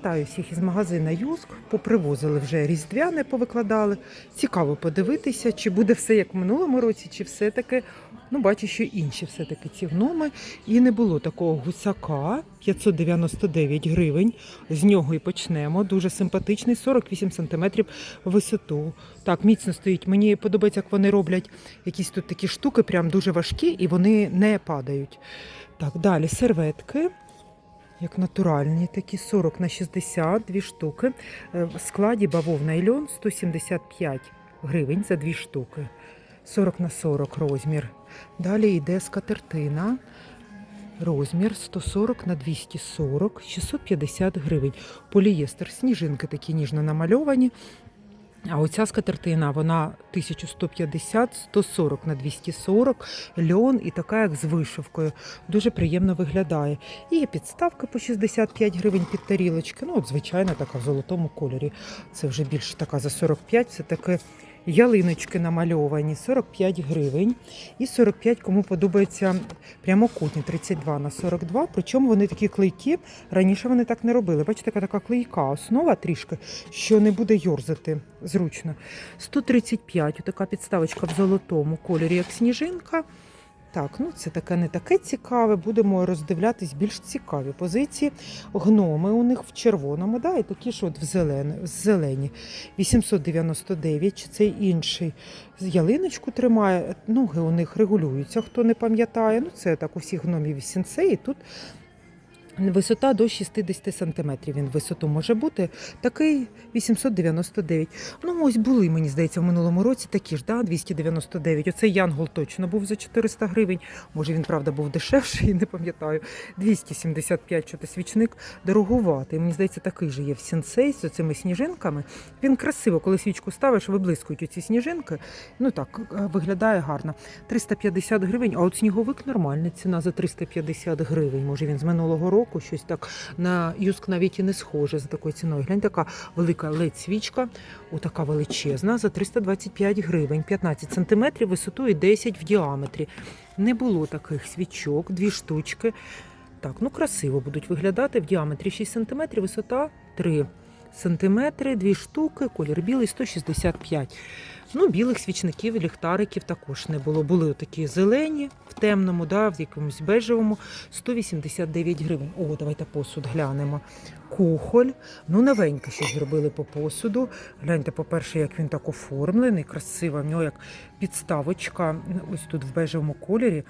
Вітаю всіх із магазина Юск. Попривозили вже різдвяне, повикладали. Цікаво подивитися, чи буде все як в минулому році, чи все-таки, ну, бачу, що інші все-таки ці гноми. І не було такого гусака 599 гривень. З нього і почнемо. Дуже симпатичний, 48 см висоту. Так, міцно стоїть. Мені подобається, як вони роблять якісь тут такі штуки, прям дуже важкі, і вони не падають. Так, далі серветки. Як натуральні, такі 40 на 60, дві штуки. Е, В складі бавовна і льон 175 гривень за дві штуки. 40 на 40 розмір. Далі йде скатертина. Розмір 140 на 240, 650 гривень. Полієстер, сніжинки такі ніжно намальовані. А оця скатертина, вона 1150, 140 на 240, льон і така, як з вишивкою. Дуже приємно виглядає. І є підставка по 65 гривень під тарілочки. Ну, от звичайна така в золотому кольорі. Це вже більше така за 45, це таке ялиночки намальовані, 45 гривень. І 45, кому подобається прямокутні, 32 на 42. Причому вони такі клейкі. Раніше вони так не робили. Бачите, така така клейка основа трішки, що не буде йорзати зручно. 135, така підставочка в золотому кольорі, як сніжинка. Так, ну це таке не таке цікаве. Будемо роздивлятись більш цікаві позиції. Гноми у них в червоному, да, і такі ж от в зелені, зелені. 899, чи цей інший. Ялиночку тримає. Ноги у них регулюються, хто не пам'ятає. Ну, це так у всіх гномів і Тут Висота до 60 см він висоту може бути. Такий 899. Ну, ось були, мені здається, в минулому році такі ж, да, 299. Оцей янгол точно був за 400 гривень. Може, він, правда, був дешевший, не пам'ятаю. 275, що то свічник дорогуватий. Мені здається, такий же є в сінсей з цими сніжинками. Він красиво, коли свічку ставиш, виблискують оці сніжинки. Ну так, е, виглядає гарно. 350 гривень, а от сніговик нормальна ціна за 350 гривень. Може, він з минулого року щось так на юск навіть і не схоже за такою ціною. Глянь, така велика ледь свічка, отака величезна, за 325 гривень, 15 сантиметрів висотою 10 в діаметрі. Не було таких свічок, дві штучки. Так, ну красиво будуть виглядати в діаметрі 6 сантиметрів, висота 3 сантиметри, дві штуки, колір білий 165. Ну, білих свічників і ліхтариків також не було. Були такі зелені в темному, да, в якомусь бежевому 189 гривень. О, давайте посуд глянемо. Кухоль. Ну, новеньке щось зробили по посуду. Гляньте, по-перше, як він так оформлений, красиво. В нього як підставочка, ось тут в бежевому кольорі.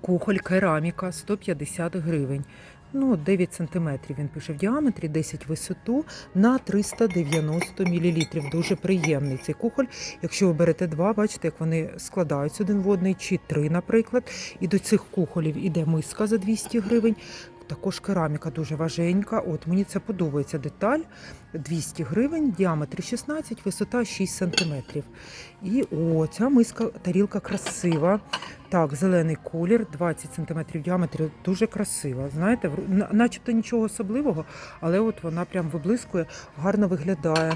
Кухоль кераміка 150 гривень. Ну, 9 сантиметрів він пише в діаметрі, 10 висоту на 390 мл. Дуже приємний цей кухоль. Якщо ви берете два, бачите, як вони складаються один в одний, чи три, наприклад. І до цих кухолів іде миска за 200 гривень. Також кераміка дуже важенька. От мені це подобається деталь. 200 гривень, діаметр 16, висота 6 сантиметрів. І о, ця миска, тарілка красива. Так, зелений колір, 20 см діаметру, дуже красива. Знаєте, начебто нічого особливого, але от вона прям виблискує, гарно виглядає.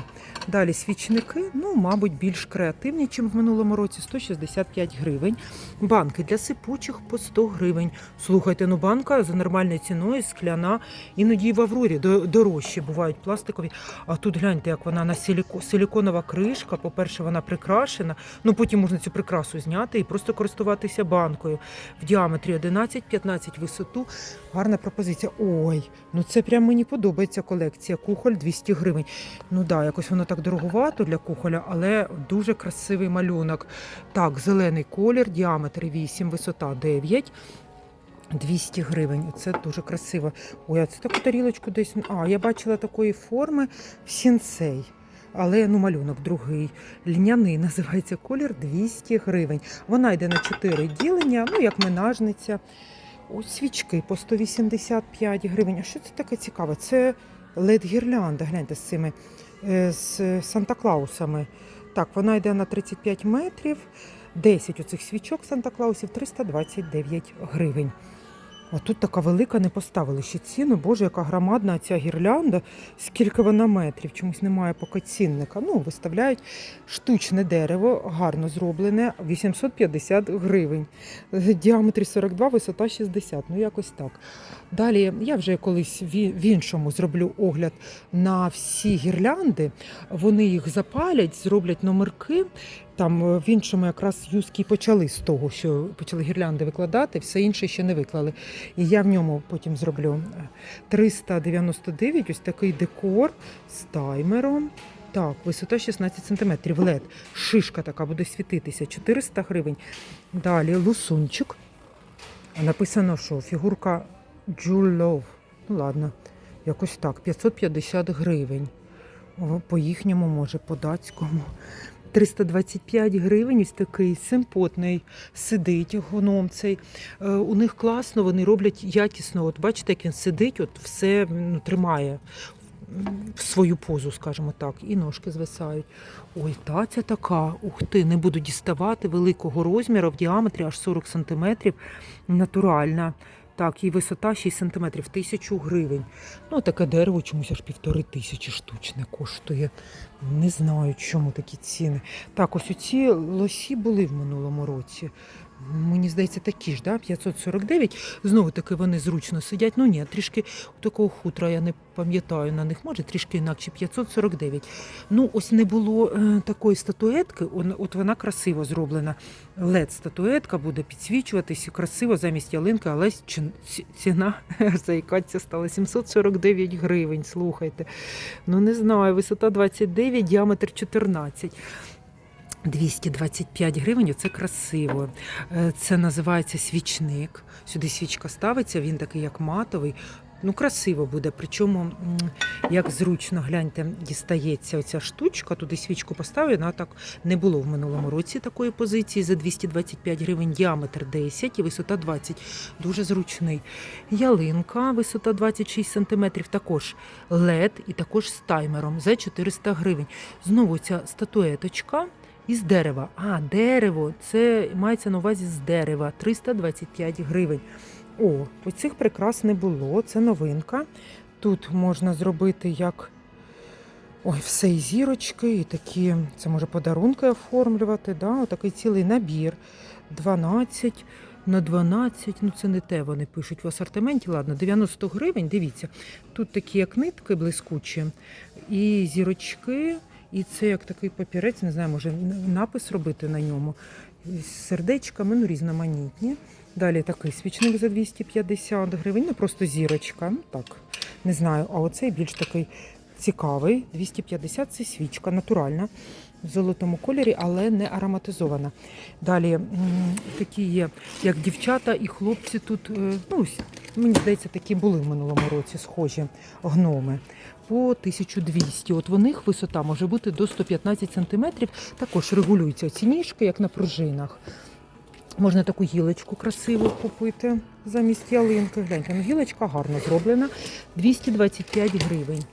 Далі свічники, ну, мабуть, більш креативні, ніж в минулому році, 165 гривень. Банки для сипучих по 100 гривень. Слухайте, ну банка за нормальною ціною, скляна, іноді в Аврорі до- дорожчі бувають пластикові. А тут гляньте, як вона на силіко, силіконова кришка. По-перше, вона прикрашена. Ну потім можна цю прикрасу зняти і просто користуватися банкою в діаметрі 11-15 висоту. Гарна пропозиція. Ой, ну це прям мені подобається колекція. Кухоль 200 гривень. Ну да, якось воно так дороговато для кухоля, але дуже красивий малюнок. Так, зелений колір, діаметр 8, висота 9. 200 гривень. Це дуже красиво. Ой, а це таку тарілочку десь. А, я бачила такої форми в сінцей. Але ну, малюнок другий. Льняний називається колір 200 гривень. Вона йде на 4 ділення, ну як менажниця. Ось свічки по 185 гривень. А що це таке цікаве? Це лед гірлянда, гляньте з цими е, з Санта-Клаусами. Так, вона йде на 35 метрів. 10 оцих свічок Санта-Клаусів 329 гривень. А тут така велика, не поставили ще ціну. Боже, яка громадна ця гірлянда, скільки вона метрів. Чомусь немає поки цінника. Ну, виставляють штучне дерево, гарно зроблене, 850 гривень. В діаметрі 42, висота 60. Ну, якось так. Далі я вже колись в іншому зроблю огляд на всі гірлянди. Вони їх запалять, зроблять номерки. Там е, в іншому якраз юзки почали з того, що почали гірлянди викладати, все інше ще не виклали. І я в ньому потім зроблю е, 399, ось такий декор з таймером. Так, висота 16 см, LED. Шишка така буде світитися, 400 гривень. Далі лусунчик. Написано, що фігурка Jewel Ну ладно, якось так, 550 гривень. По їхньому, може, по датському. 325 гривень, ось такий симпотний, сидить гном цей. Е, У них класно, вони роблять якісно. От бачите, як він сидить, от все ну, тримає в свою позу, скажімо так, і ножки звисають. Ой, та ця така. Ух ти, не буду діставати великого розміру в діаметрі аж 40 см. Натуральна. Так, і висота 6 см, тисячу гривень. Ну, таке дерево чомусь аж півтори тисячі штучне коштує. Не знаю, чому такі ціни. Так, ось оці лосі були в минулому році. Мені здається, такі ж, да? 549. Знову таки вони зручно сидять. Ну ні, трішки такого хутра я не пам'ятаю на них, може, трішки інакше 549. Ну, ось не було е, такої статуетки, от вона красиво зроблена. led статуетка буде підсвічуватись красиво замість ялинки, але ці- ці- ціна заїкаться стала 749 гривень. Слухайте. Ну не знаю, висота 29, діаметр 14. 225 гривень, це красиво. Е, Це називається свічник. Сюди свічка ставиться, він такий як матовий. Ну, красиво буде. Причому, як зручно, гляньте, дістається оця штучка, туди свічку поставлю. Вона так не було в минулому році такої позиції. За 225 гривень діаметр 10 і висота 20. Дуже зручний. Ялинка, висота 26 см, також LED і також з таймером за 400 гривень. Знову ця статуеточка. Із дерева. А, дерево. Це мається на увазі з дерева. 325 гривень. О, оцих прикрас не було. Це новинка. Тут можна зробити як. Ой, все і зірочки, і такі, це може подарунки оформлювати. Да? Отакий цілий набір. 12 на 12, ну це не те, вони пишуть в асортименті. Ладно, 90 гривень. Дивіться, тут такі як нитки блискучі, і зірочки, і це як такий папірець, не знаю, може напис робити на ньому. З сердечками, ну різноманітні. Далі такий свічник за 250 гривень, ну просто зірочка. Ну так, не знаю. А оцей більш такий цікавий. 250 це свічка, натуральна, в золотому кольорі, але не ароматизована. Далі такі є, як дівчата і хлопці тут, е, ну, мені здається, такі були в минулому році схожі гноми. По 1200. От в них висота може бути до 115 см. Також регулюються ці ніжки, як на пружинах. Можна таку гілочку красиву купити замість ялинки. Гляньте, ну гілочка гарно зроблена. 225 гривень.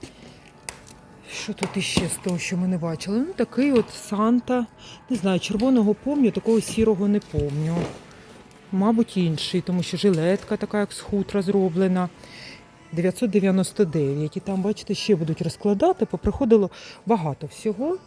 Що тут іще з того, що ми не бачили? Ну, такий от Санта. Не знаю, червоного помню, такого сірого не помню. Мабуть, інший, тому що жилетка така, як з хутра зроблена. 999. І там, бачите, ще будуть розкладати. Поприходило багато всього.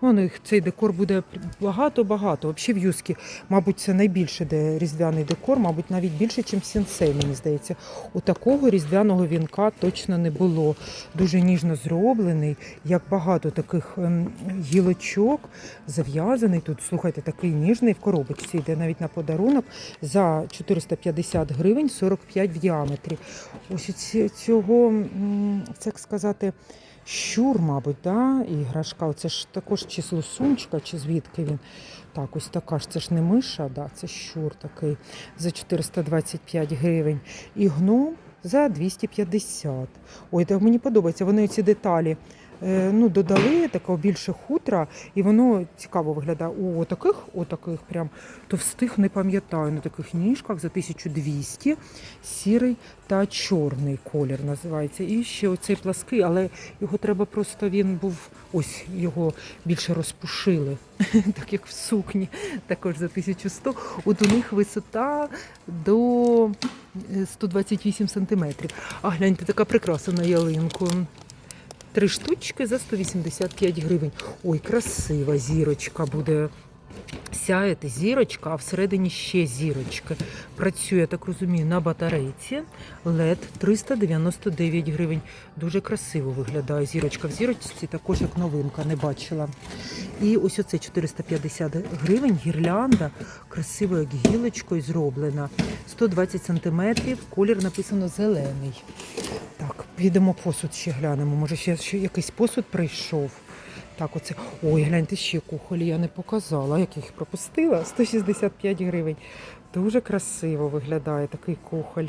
Воно їх цей декор буде багато-багато. Взагалі в Юскі, мабуть, це найбільше, де різдвяний декор, мабуть, навіть більше, ніж в мені здається. У такого різдвяного вінка точно не було. Дуже ніжно зроблений, як багато таких ем, гілочок зав'язаний. Тут, слухайте, такий ніжний в коробочці йде навіть на подарунок за 450 гривень, 45 в діаметрі. Ось цього, як сказати. Щур, мабуть, да? іграшка. Це ж також чи з лосунчика, чи звідки він. Так, ось така ж, це ж не миша, да, це щур такий за 425 гривень. І гном за 250. Ой, так мені подобається. Вони ці деталі ну, додали такого більше хутра, і воно цікаво виглядає. У таких, отаких прям товстих не пам'ятаю, на таких ніжках за 1200 сірий та чорний колір називається. І ще оцей плаский, але його треба просто він був ось його більше розпушили, так як в сукні, також за 1100. От у них висота до е, 128 сантиметрів. А гляньте, така прикраса на ялинку. Три штучки за 185 гривень. Ой, красива зірочка буде. Сяєте зірочка, а всередині ще зірочки. Працює, так розумію, на батарейці. LED 399 гривень. Дуже красиво виглядає зірочка. В зірочці також як новинка, не бачила. І ось оце 450 гривень. Гірлянда красиво, як гілочкою зроблена. 120 сантиметрів. Колір написано зелений. Так, підемо посуд ще глянемо. Може, ще, ще якийсь посуд прийшов. Так, оце. Ой, гляньте, ще кухолі я не показала. Як їх пропустила? 165 гривень. Дуже красиво виглядає такий кухоль.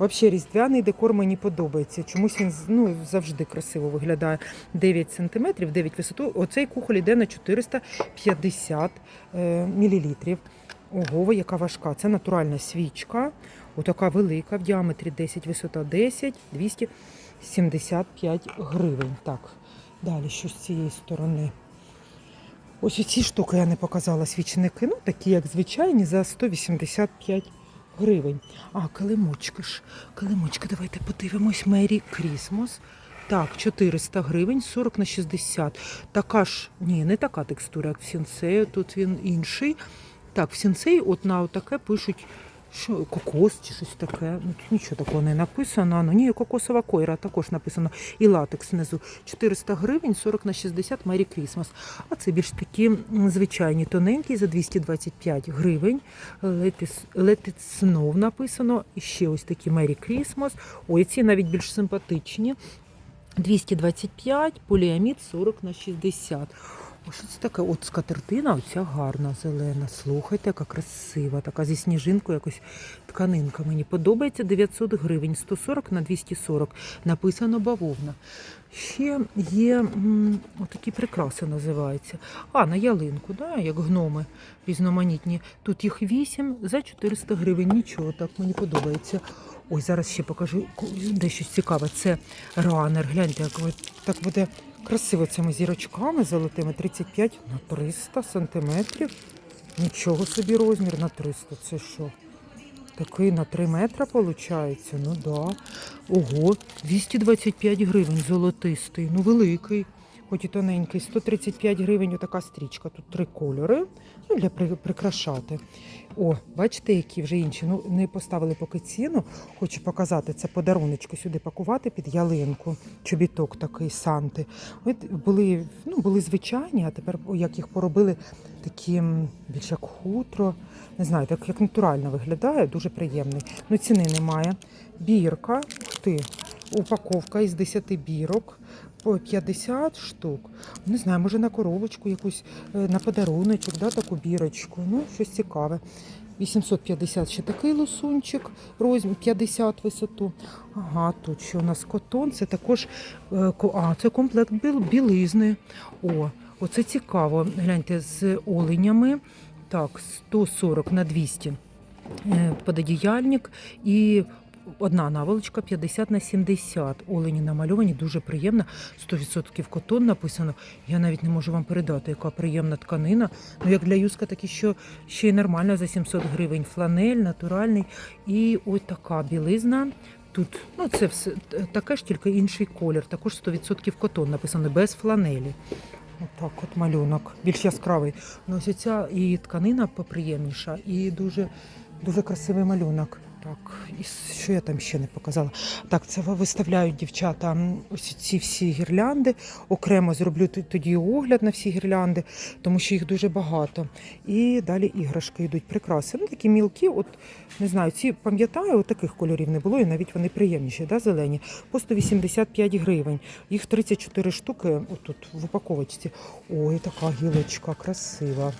Взагалі, різдвяний декор мені подобається. Чомусь він ну, завжди красиво виглядає. 9 см, 9 висоту. Оцей кухоль йде на 450 е, мл. Ого, яка важка. Це натуральна свічка. Отака велика в діаметрі 10, висота 10, 275 гривень. Так, далі що з цієї сторони. Ось ці штуки я не показала свічники. Ну, такі, як звичайні, за 185 гривень. А, килимочки ж. Килимочки, давайте подивимось. Мері Крісмос. Так, 400 гривень, 40 на 60. Така ж, ні, не така текстура, як в сінсею, тут він інший. Так, в сінсеї от на таке пишуть, що кокос чи щось таке. Ну, тут нічого такого не написано. Ну, ні, кокосова койра також написано. І латекс внизу. 400 гривень, 40 на 60 Мері Крісмас. А це більш такі звичайні тоненькі за 225 гривень. Snow написано. І ще ось такі Мері Крісмас. Ой, ці навіть більш симпатичні. 225, поліамід 40 на 60. О, що це таке? От скатертина, оця гарна, зелена. Слухайте, яка красива, така зі сніжинкою, якось тканинка. Мені подобається 900 гривень, 140 на 240. Написано бавовна. Ще є м, отакі прикраси називаються. А, на ялинку, да, як гноми різноманітні. Тут їх 8 за 400 гривень. Нічого, так мені подобається. Ой, зараз ще покажу дещо цікаве. Це ранер. Гляньте, як так буде красиво цими зірочками золотими. 35 на 300 сантиметрів. Нічого собі розмір на 300. Це що? Такий на 3 метра виходить? Ну да. Ого, 225 гривень золотистий. Ну великий, хоч і тоненький. 135 гривень отака стрічка. Тут три кольори. Ну, для при- прикрашати. О, бачите, які вже інші. Ну, не поставили поки ціну. Хочу показати це подаруночки сюди пакувати під ялинку. Чобіток такий санти. От були, ну, були звичайні, а тепер як їх поробили такі більш як хутро. Не знаю, так як натурально виглядає, дуже приємний. Ну, ціни немає. Бірка, ти, упаковка із 10 бірок. По 50 штук. Не знаю, може на коробочку якусь, е, на подаруночок, да, таку бірочку. Ну, щось цікаве. 850 ще такий лосунчик, розмір 50 висоту. Ага, тут що у нас котон, це також е, а, це комплект білизни. О, оце цікаво. Гляньте, з оленями. Так, 140 на 200 е, пододіяльник і одна наволочка 50 на 70. Олені намальовані, дуже приємна. 100% котон написано. Я навіть не можу вам передати, яка приємна тканина. Ну, як для юска, так і що ще й нормально за 700 гривень. Фланель, натуральний. І ось така білизна. Тут ну це все таке ж, тільки інший колір. Також 100% котон написано без фланелі. Отак, от малюнок, більш яскравий. Ну, ось ця і тканина поприємніша, і дуже, дуже красивий малюнок. Так, і що я там ще не показала? Так, це виставляють дівчата ось ці всі гірлянди. Окремо зроблю тоді огляд на всі гірлянди, тому що їх дуже багато. І далі іграшки йдуть прикраси. Ну, такі мілкі, от не знаю, ці пам'ятаю, таких кольорів не було, і навіть вони приємніші, да, зелені. По 185 гривень. Їх 34 штуки отут в упаковочці. Ой, така гілочка красива.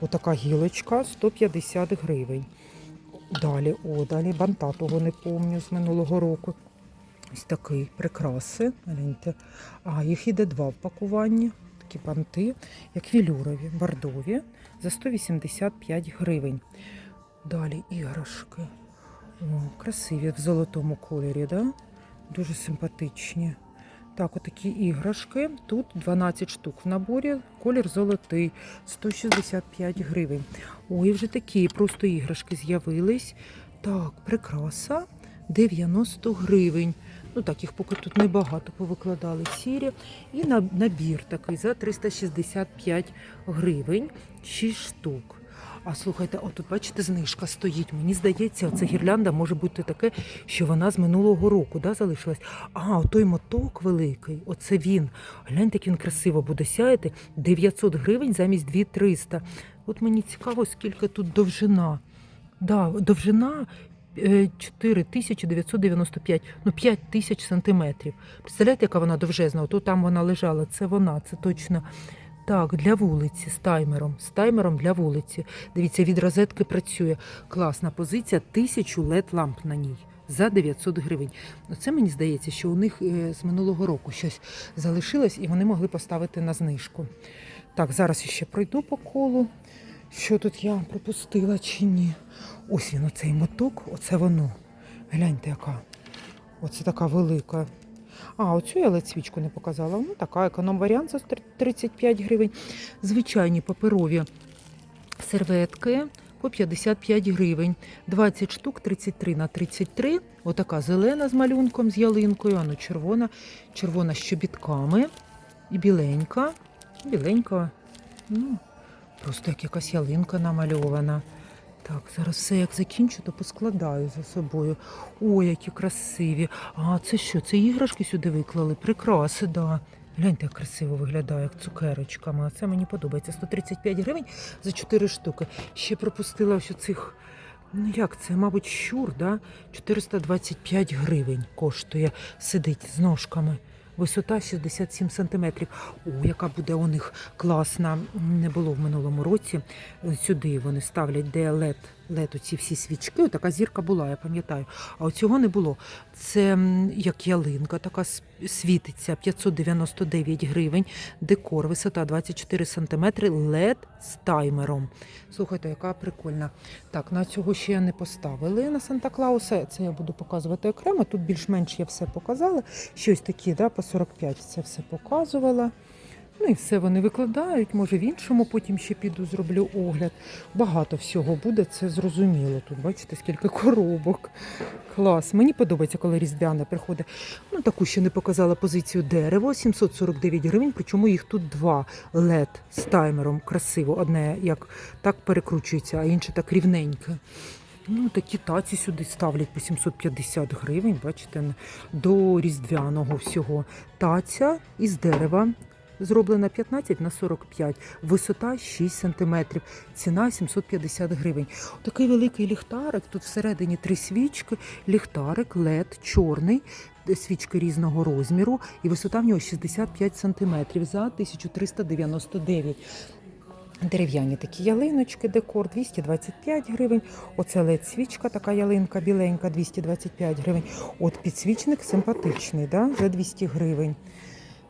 Отака гілочка 150 гривень. Далі, о, далі банта того не помню з минулого року. Ось такий прикраси. Гляньте. А, їх іде два в пакуванні. Такі банти, як вілюрові, бордові за 185 гривень. Далі іграшки. О, красиві в золотому кольорі, да? дуже симпатичні. Так, отакі іграшки. Тут 12 штук в наборі, колір золотий, 165 гривень. Ой, вже такі просто іграшки з'явились. Так, прикраса 90 гривень. Ну так, їх поки тут небагато повикладали сірі. І набір такий за 365 гривень, 6 штук. А слухайте, отут бачите, знижка стоїть. Мені здається, ця гірлянда може бути таке, що вона з минулого року да, залишилась. А, той моток великий, оце він. Гляньте, як він красиво буде сяяти. 900 гривень замість 2300. От мені цікаво, скільки тут довжина. Да, довжина е, 4995, ну 5 тисяч сантиметрів. Представляєте, яка вона довжезна? Ото там вона лежала. Це вона, це точно. Так, для вулиці з таймером. З таймером для вулиці. Дивіться, від розетки працює. Класна позиція, тисячу led ламп на ній. За 900 гривень. Ну, Це мені здається, що у них е, з минулого року щось залишилось і вони могли поставити на знижку. Так, зараз ще пройду по колу. Що тут я пропустила чи ні? Ось він, оцей моток, оце воно. Гляньте, яка. Оце така велика. А, оцю я ледь не показала. Ну, така економ-варіант за 35 гривень. Звичайні паперові серветки по 55 гривень. 20 штук 33 на 33. Отака зелена з малюнком, з ялинкою, а ну червона, червона з чобітками. І біленька. Біленька. Ну, просто як якась ялинка намальована. Так, зараз все як закінчу, то поскладаю за собою. Ой, які красиві. А це що? Це іграшки сюди виклали? Прикраси, да. Гляньте, як красиво виглядає, як цукерочками. А це мені подобається. 135 гривень за 4 штуки. Ще пропустила ось цих. Ну як це, мабуть, щур, да? 425 гривень коштує. Сидить з ножками. Висота 67 сантиметрів. О, яка буде у них класна. Не було в минулому році. Сюди вони ставлять, де LED, LED оці всі свічки. Така зірка була, я пам'ятаю. А цього не було. Це як ялинка, така світиться 599 гривень. Декор, висота 24 сантиметри, LED з таймером. Слухайте, яка прикольна. Так, на цього ще не поставили на Санта Клауса. Це я буду показувати окремо. Тут більш-менш я все показала. Щось такі, да, по 45 це все показувала. Ну і все вони викладають. Може, в іншому потім ще піду, зроблю огляд. Багато всього буде, це зрозуміло. Тут бачите, скільки коробок. Клас. Мені подобається, коли різдвяне приходить. Ну, таку ще не показала позицію дерево, 749 гривень, причому їх тут два LED з таймером. Красиво. Одне як так перекручується, а інше так рівненьке. Ну, такі таці сюди ставлять по 750 гривень, бачите, до різдвяного всього. Таця із дерева. Зроблена 15 на 45, висота 6 см, ціна 750 гривень. Такий великий ліхтарик, тут всередині три свічки, ліхтарик, LED, чорний, свічки різного розміру, і висота в нього 65 см за 1399. Дерев'яні такі ялиночки, декор 225 гривень. Оце лед свічка, така ялинка біленька, 225 гривень. От підсвічник симпатичний, да? за 200 гривень.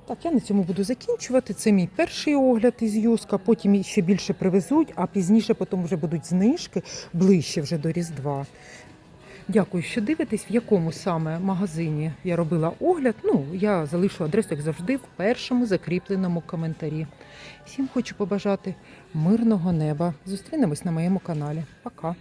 Так, я на цьому буду закінчувати. Це мій перший огляд із Юска. Потім ще більше привезуть, а пізніше потім вже будуть знижки ближче вже до Різдва. Дякую, що дивитесь, в якому саме магазині я робила огляд. Ну, я залишу адресу, як завжди, в першому закріпленому коментарі. Всім хочу побажати мирного неба. Зустрінемось на моєму каналі. Пока!